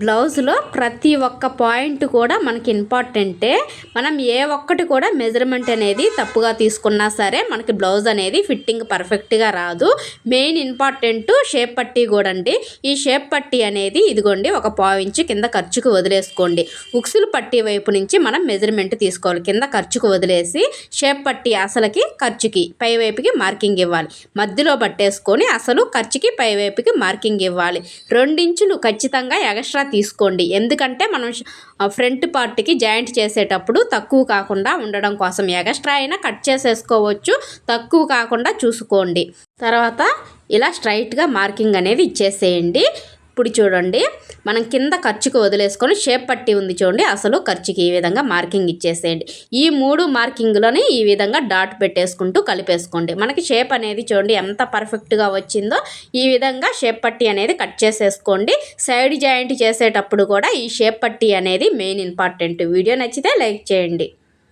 బ్లౌజ్లో ప్రతి ఒక్క పాయింట్ కూడా మనకి ఇంపార్టెంటే. మనం ఏ ఒక్కటి కూడా మెజర్మెంట్ అనేది తప్పుగా తీసుకున్నా సరే మనకి బ్లౌజ్ అనేది ఫిట్టింగ్ పర్ఫెక్ట్గా రాదు. మెయిన్ ఇంపార్టెంట్ షేప్ పట్టీ కూడా అండి ఈ షేప్ పట్టీ అనేది ఇదిగోండి ఒక పావు ఇంచు కింద ఖర్చుకు వదిలేసుకోండి. ఉక్సులు పట్టీ వైపు నుంచి మనం మెజర్మెంట్ తీసుకోవాలి. కింద ఖర్చుకు వదిలేసి షేప్ పట్టీ అసలుకి ఖర్చుకి పై వైపుకి మార్కింగ్ ఇవ్వాలి. మధ్యలో పట్టేసుకొని అసలు ఖర్చుకి పై వైపుకి మార్కింగ్ ఇవ్వాలి. రెండించులు ఖచ్చితంగా ఎక్స్ట్రా తీసుకోండి. ఎందుకంటే మనం ఫ్రంట్ పార్ట్కి జాయింట్ చేసేటప్పుడు తక్కువ కాకుండా ఉండడం కోసం ఎగస్ట్రా అయినా కట్ చేసేసుకోవచ్చు. తక్కువ కాకుండా చూసుకోండి. తర్వాత ఇలా స్ట్రైట్గా మార్కింగ్ అనేది ఇచ్చేసేయండి. ఇప్పుడు చూడండి. మనం కింద ఖర్చుకు వదిలేసుకొని షేప్ పట్టి ఉంది చూడండి. అసలు ఖర్చుకి ఈ విధంగా మార్కింగ్ ఇచ్చేసేయండి. ఈ మూడు మార్కింగ్లోని ఈ విధంగా డాట్ పెట్టేసుకుంటూ కలిపేసుకోండి. మనకి షేప్ అనేది చూడండి ఎంత పర్ఫెక్ట్గా వచ్చిందో ఈ విధంగా షేప్ పట్టి అనేది కట్ చేసేసుకోండి. సైడ్ జాయింట్ చేసేటప్పుడు కూడా ఈ షేప్ పట్టి అనేది మెయిన్ ఇంపార్టెంట్. వీడియో నచ్చితే లైక్ చేయండి.